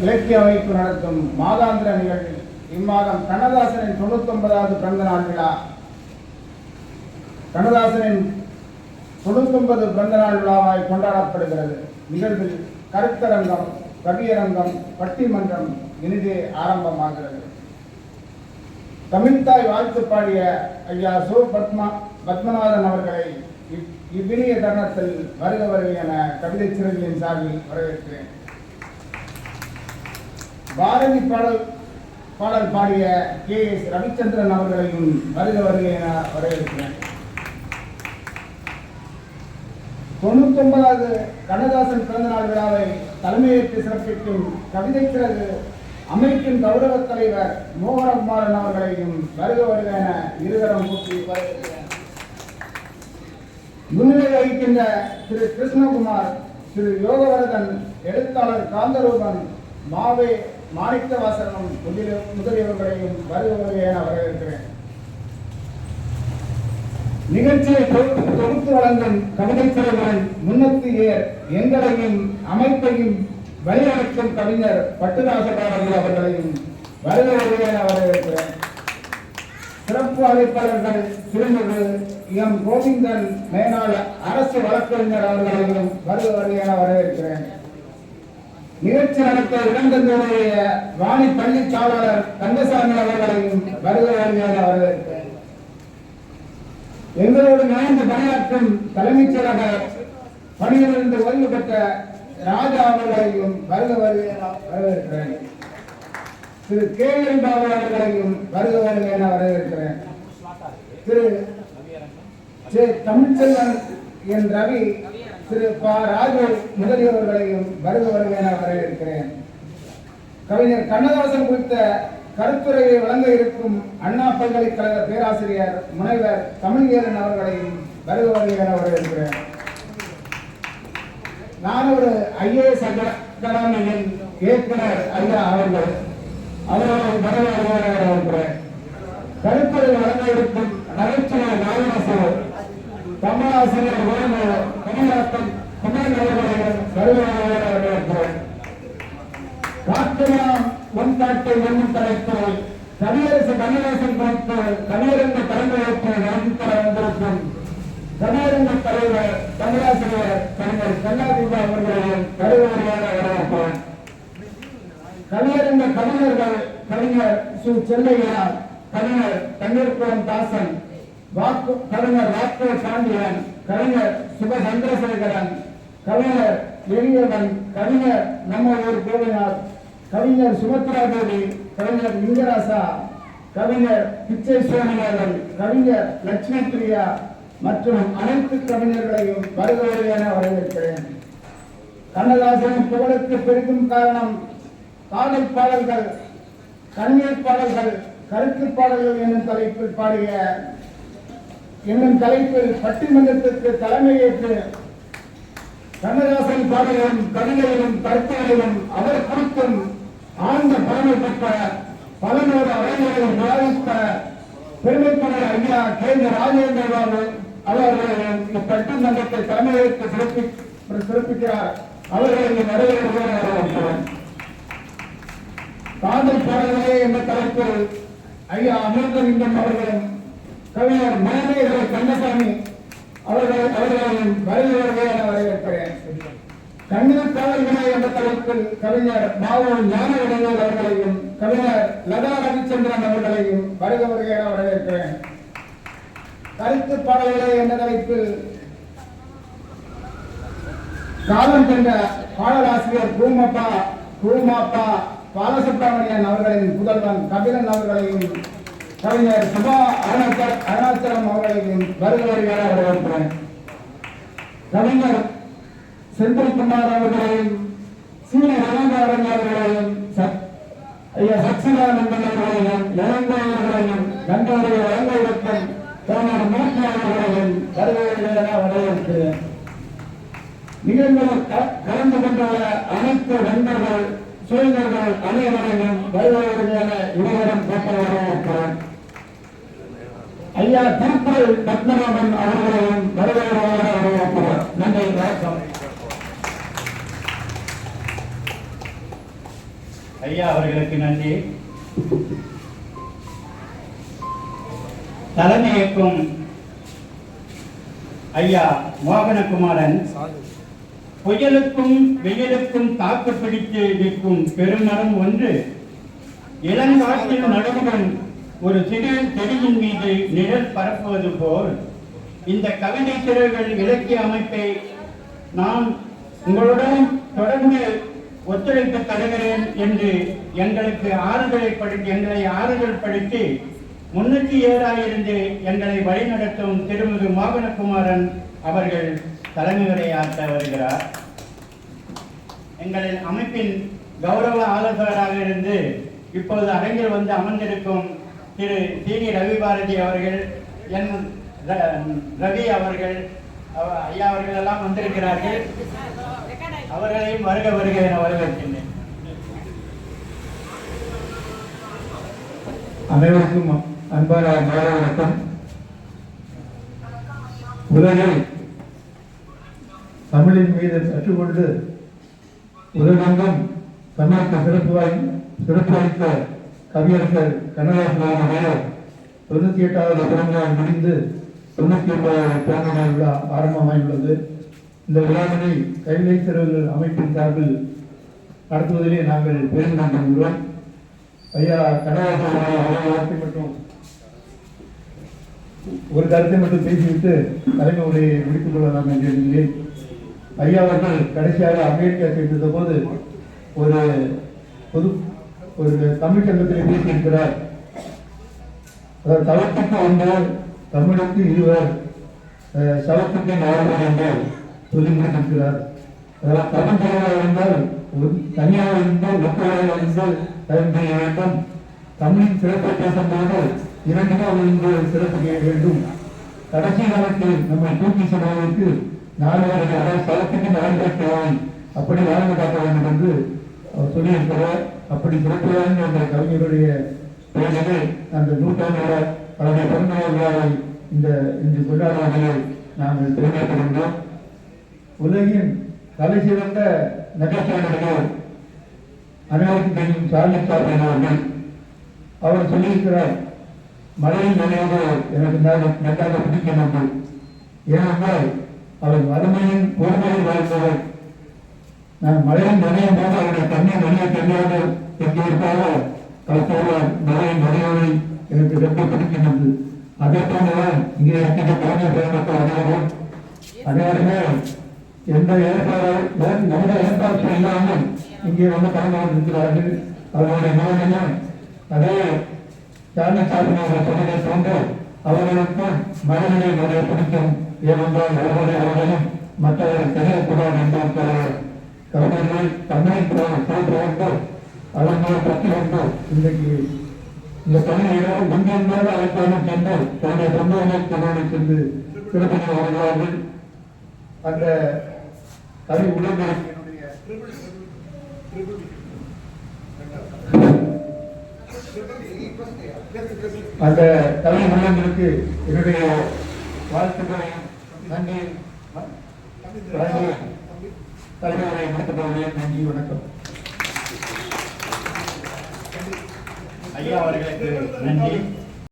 இலக்கிய அமைப்பு நடத்தும் மாதாந்திர நிகழ்வில் இம்மாதம் கண்ணதாசனின் தொண்ணூத்தி ஒன்பதாவது பிறந்த நாள் விழா. கண்ணதாசனின் தொண்ணூத்தி ஒன்பது பிறந்த நாள் விழாவாய் கொண்டாடப்படுகிறது. நிகழ்வில் கருத்தரங்கம் கவியரங்கம் பட்டிமன்றம் இனிதே ஆரம்பமாகிறது. தமிழ்தாய் வாழ்த்து பாடிய ஐயா சோ. பத்மா பத்மநாதன் அவர்களை இவ்- இவ்வினிய தருணத்தில் வருக வருக என கவிதை சிறுகளின் சார்பில் வரவேற்கிறேன். பாரதி பாடல் பாடல் பாடிய கே எஸ் ரவிச்சந்திரன் அவர்களையும் வருக வருக என வரவேற்கிறேன். தொண்ணூத்தி ஒன்பதாவது கண்ணதாசன் பிறந்தநாள் விழாவை தலைமையேற்று சிறப்பிக்கும் கவிதை சிறகு அமைப்பின் கௌரவ தலைவர் மோகனகுமாரன் அவர்களையும் வருக வருக என இருதரம் கூட்டி வரவேற்கிறேன். முன்னிலை வகிக்கின்ற திரு கிருஷ்ணகுமார் திரு யோகவர்தன் எழுத்தாளர் காந்தரூபன் மாவே மாணிக்கவாசனம் முதலிய முதலியவர்களையும் வருக வருக என வரவேற்கிறேன். நிகழ்ச்சியை தொகுத்து வழங்கும் கவிதை சிறகுகள் முன்னத்து ஏர் எங்களையும் அமைப்பையும் வழிநடத்தும் கவிஞர் பட்டுராசகாரர்கள் அவர்களையும் வருக என வரவேற்கிறேன். சிறப்பு அழைப்பாளர்கள் திருமிகு எம். கோவிந்தன் மேனாள் அரசு வழக்கறிஞர் அவர்களையும் வருக என வரவேற்கிறேன். நிகழ்ச்சி நடத்த இளந்தந்தோடைய வாணி பள்ளி சாளர் கந்தசாமி அவர்களையும் வருக வருக எங்களோடு இணைந்து பணியாற்றும் தலைமைச் செயலக பணியிலிருந்து ஓய்வு பெற்ற ராஜா அவர்களையும் வருக வருக வரவேற்கிறேன். திரு கே என் பாபு அவர்களையும் வருக வருக என வரவேற்கிறேன். திரு தமிழ்ச்செல்வன் என் ரவி திரு ப ராஜு முதலியவர்களையும் வருக வருக என வரவேற்கிறேன். கவிஞர் கண்ணதாசன் குறித்த கருத்துரையை வழங்க இருக்கும் அண்ணா பல்கலைக்கழக பேராசிரியர் முனைவர் தமிழ்வேலன் அவர்களையும் வருக வருக என வரவேற்கிறேன். நான் ஒரு ஐஏஎஸ் அகாடமியின் இயக்குனர் ஐயா அவர்கள். அவர்களை வரவேற்கிறேன். கருத்துரை வழங்க இருக்கும் நகைச்சுவை நாகராசர் தமிழாசிரியர் உறவு கமலாத்தம் குமார் அவர்களையும் ஒன் கவியரசு கண்ணதாசன் குறித்து கவியரங்க தலைமையேற்று நடத்த வந்திருக்கும். கவியரங்க தலைவர் தமிழாசிரியர் கவிஞர் கண்ணாதிபா அவர்களையும் கருவறையாக வரவேற்கிறேன் கவியரங்க கவிஞர்கள் கவிஞர் சு. செல்லையா கவிஞர் தண்ணீர்குளம் தாசன் வாக்கு கவிஞர் வாக்கு பாண்டியன் கவிஞர் சுப சந்திரசேகரன் கவிஞர் எளியவன் கவிஞர் நம்ம ஊர் கோவிநாத் கவிஞர் சுமத்ரா தேவி கவிஞர் லிங்கராசா கவிஞர் பிச்சை சுவாமிநாதன் கவிஞர் லட்சுமி பிரியா மற்றும் அனைத்து கவிஞர்களையும் வருகிறது என வரவேற்கிறேன். கண்ணதாசனின் புகழுக்கு பெரிதும் காரணம் காலை பாடல்கள் கண்ணீர் பாடல்கள் கருத்து பாடல்கள் என்னும் தலைப்பில் பாடிய என்னும் தலைப்பில் பட்டிமன்றத்திற்கு தலைமையேற்று கண்ணதாசன் பாடலும் கவிதையிலும் கருத்துகளிலும் அவர் குறித்தும் ஆழ்ந்த பலனை பெற்ற பலனோடு அவைகளை விவாதித்த பெருமைப்பட ஐயா கே. ராஜேந்திர பாபு அவர்கள் இப்பட்டிமன்றத்தை தலைமையேற்று சிறப்பி சிறப்பிக்கிறார். அவர்கள் இங்கு நிறைவேறுகிறார் காதல் பாடல்களே என்ற தலைப்பில் ஐயா அமிர்தலிங்கம் அவர்களும் கவிஞர் மனமேகலை கண்ணசாமி அவர்கள் அவர்களின் வருகிறவர்களே என வரவேற்கிறேன். கண்ணீர் காவல்களை என்ற தலைப்பில் கவிஞர் மாவோ ஞான இடையோர் அவர்களையும் கவிஞர் லதா ரவிச்சந்திரன் அவர்களையும் வருக என வரவேற்கிறேன். கருத்து பாடல்களே என்ற தலைப்பில் காலம் சென்ற பாடலாசிரியர் பூமப்பா பூமாப்பா பாலசுப்ரமணியன் அவர்களின் புதல்வன் கபிலன் அவர்களையும் கவிஞர் சுபா அருணாச்சல் அருணாச்சலம் அவர்களின் வருக வருகிற வரவேற்கிறேன். கவிஞர் செந்தில்குமார் அவர்களையும் சீனி ரவீந்திரன் அவர்களையும் ஐயா சச்சிதானந்தன் அவர்களையும் இளங்கோ அவர்களையும் கந்தோடைய வழங்க கவிஞர் மூர்த்தி அவர்களையும் வருக வருகிற வரவேற்கிறேன். நிகழ்வில் கலந்து கொண்டுள்ள அனைத்து நண்பர்கள் சுயநர்கள் அனைவரையும் வருவதற்கான இருவரும் பெற்ற இருக்கிறார் ஐயா திருப்பூர் பத்மநாபன் அவர்களையும் வருவதாக வரவேற்கிறேன் நன்றி வணக்கம். ஐயா அவர்களுக்கு நன்றி. தலைமையேற்கும் ஐயா மோகனகுமாரன் புயலுக்கும் வெயிலுக்கும் தாக்கு பிடித்து நிற்கும் பெருமரம் ஒன்று இளங்காற்றில் நடுவுடன் ஒரு சிறு செடியின் மீது நிழல் பரப்புவது போல் இந்த கவிதை திறர்கள் இலக்கிய அமைப்பை நான் உங்களுடன் தொடர்ந்து ஒத்துழைப்பு தருகிறேன் என்று எங்களுக்கு ஆறுதலை படுத்தி எங்களை ஆறுதல் படுத்தி முன்னூற்றி ஏழாயிருந்து எங்களை வழிநடத்தும் திருமிகு மோகனகுமாரன் அவர்கள் தலைமை உரையாற்ற வருகிறார். எங்களின் அமைப்பின் கௌரவ ஆலோசகராக இருந்து இப்போது அரங்கில் வந்து அமர்ந்திருக்கும் திரு சீனி ரவி பாரதி அவர்கள் என் ரவி அவர்கள் ஐயா அவர்கள் எல்லாம் வந்திருக்கிறார்கள். அவர்களையும் வருக வருக என வரவேற்கின்றேன். அனைவருக்கும் அன்பான மாலை வணக்கம். உலகில் தமிழின் மீது கற்றுக்கொண்டு உலகெங்கும் தமிழுக்கு சிறப்பு வாய் சிறப்பு வாய்ந்த கவியரசர் கண்ணதாசனுடைய தொண்ணூத்தி எட்டாவது பிறந்தநாள் முடிந்து தொண்ணூத்தி ஒன்பதாவது பிறந்தநாள் விழா ஆரம்பமாகியுள்ளது இந்த விழாவினை கைவினை சிறுவர்கள் அமைப்பின் சார்பில் நடத்துவதிலே நாங்கள் பெருமிதம் கொள்கிறோம் ஐயா கனகராஜனுடைய ஒரு வார்த்தை ஒரு கருத்தை மட்டும் பேசிவிட்டு தலைமை உரையை முடித்துக் கொள்ளலாம் என்று எண்ணுகிறேன். ஐயா அவர்கள் கடைசியாக அமெரிக்கா சென்றிருந்த போது ஒரு பொது ஒரு தமிழ் சங்கத்தில் பேசியிருக்கிறார். அதாவது தளத்துக்கு ஒன்று தமிழுக்கு இருவர் சவத்துக்கு நால்வர் என்று சொல்லி முடித்திருக்கிறார் அதாவது தமிழ் தலைவராக இருந்தால் ஒரு தனியாக இருந்தால் மக்களாக இருந்தால் தகுந்த வேண்டும். தமிழின் சிறப்பு பேசும்போது இரண்டுமே இருந்து சிறப்பு செய்ய வேண்டும். கடைசி காலத்தில் நம்மை தூக்கி செல்வதற்கு நாலு சவத்துக்கு நான்கு தேவை அப்படி வாழ்ந்து காட்ட வேண்டும் என்று அவர் சொல்லியிருக்கிறார். அப்படி சிறப்பு என்ற கவிஞருடைய பெயரிலே அந்த நூற்றாண்டு விழா அவருடைய பிறந்தநாள் விழாவை இந்த இன்று கொண்டாடுவதில் நாங்கள் பெருமைப்படுகின்றோம். உலகின் தலை சிறந்த நகைச்சுவையாளர்கள் அனைவருக்கும் தெரியும் சார்லி சாப்பிடன் அவர்கள். அவர் சொல்லியிருக்கிறார் மழையில் நினைவது எனக்கு நன்றாக- நன்றாக பிடிக்கும் என்று. ஏனென்றால் அவர் வறுமையின் பொறுமையில் வாழ்ந்தவர் நான் மழையில் நனையும் போது அவருடைய இங்கே இருக்கின்ற கலைஞர் பேரமக்கள் அனைவரும் அனைவருமே எந்த ஏற்பாடு எந்த ஏற்பாடு இல்லாமல் இங்கே வந்து கலந்து கொண்டிருக்கிறார்கள் அவர்களுடைய நிலைமையும் அதே சாமி சாப்பிடுவர்கள் சொன்னதை போன்று அவர்களுக்கும் மனநிலை நிறைய பிடிக்கும் ஏனென்றால் அவர்களுடைய அவர்களும் மற்றவர்கள் தெரியக்கூடாது என்பதற்காக கவிஞர்கள் தமிழின் சிறப்பு வேண்டும் பற்றி வேண்டும் இன்றைக்கு இந்த பணியிடம் எங்கெங்காவது அழைத்தாலும் சென்று தன்னுடைய சொந்த தன்னோடு சென்று திருப்பணி வருகிறார்கள். அந்த கவி உள்ளங்களுக்கு அந்த கவி உள்ளங்களுக்கு என்னுடைய வாழ்த்துக்களையும் நன்றி. தலைவரை முடித்துக் நன்றி வணக்கம். ஐயா அவர்களுக்கு நன்றி.